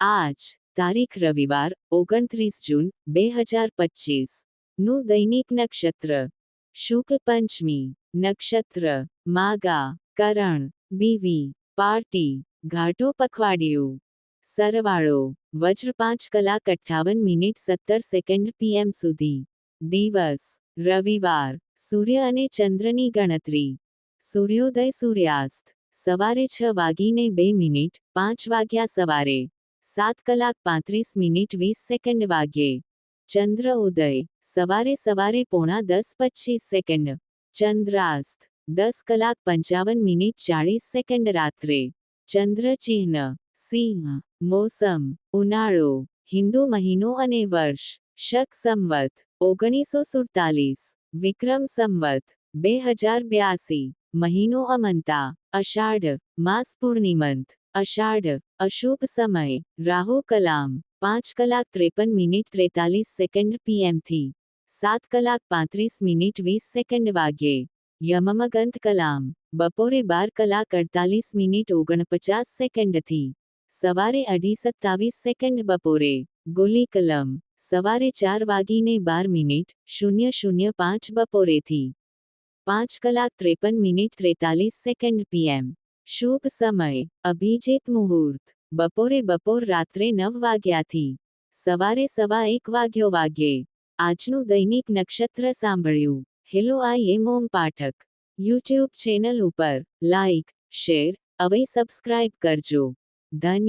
આજ તારીખ રવિવાર ઓગણત્રીસ જૂન બે હજાર પચીસ નું દૈનિક નક્ષત્ર શુક્લ પંચમી નક્ષત્ર માગા કરણ બીવી પાર્ટી ઘાટો પખવાડિયું સરવાળો વજ્ર પાંચ કલાક અઠ્ઠાવન મિનિટ સત્તર સેકન્ડ પીએમ સુધી દિવસ રવિવાર સૂર્ય અને ચંદ્રની ગણતરી સૂર્યોદય સૂર્યાસ્ત સવારે છ વાગીને બે મિનિટ પાંચ વાગ્યા સવારે સાત કલાક પાંત્રીસ મિનિટ વીસ સેકન્ડ વાગ્યે ચંદ્ર ઉદય સવારે સવારે પોણા દસ પચીસ સેકન્ડ ચંદ્રાસ્ત દસ કલાક પંચાવન મિનિટ ચાળીસ સેકન્ડ રાત્રે ચંદ્ર ચિહ્ન સિંહ મોસમ ઉનાળો હિન્દુ મહિનો અને વર્ષ શક સંવત ઓગણીસો સુડતાલીસ વિક્રમ સંવત બે હજાર બ્યાસી મહિનો અમંતા અષાઢ માસ પૂર્ણિમંત અષાઢ અશુભ સમય રાહુ કલામ પાંચ કલાક ત્રેપન મિનિટ ત્રેતાલીસ સેકન્ડ પીએમથી સાત કલાક પાંત્રીસ મિનિટ વીસ સેકન્ડ વાગ્યે યમમગંત કલામ બપોરે બાર કલાક અડતાલીસ મિનિટ ઓગણપચાસ સેકન્ડથી સવારે અઢી સત્તાવીસ સેકન્ડ બપોરે ગુલી કલમ સવારે ચાર વાગીને બાર મિનિટ શૂન્ય શૂન્ય પાંચ બપોરેથી પાંચ કલાક ત્રેપન મિનિટ ત્રેતાલીસ સેકન્ડ પીએમ શુભ સમય, અભિજીત મુહૂર્ત, બપોરે બપોર રાત્રે નવ વાગ્યાથી, સવારે સવા એક વાગ્યો વાગ્યે આજનું દૈનિક નક્ષત્ર સાંભળ્યું. Hello I am Om Pathak. YouTube channel ઉપર લાઇક શેર, હવે સબસ્ક્રાઇબ કરજો. ધન્ય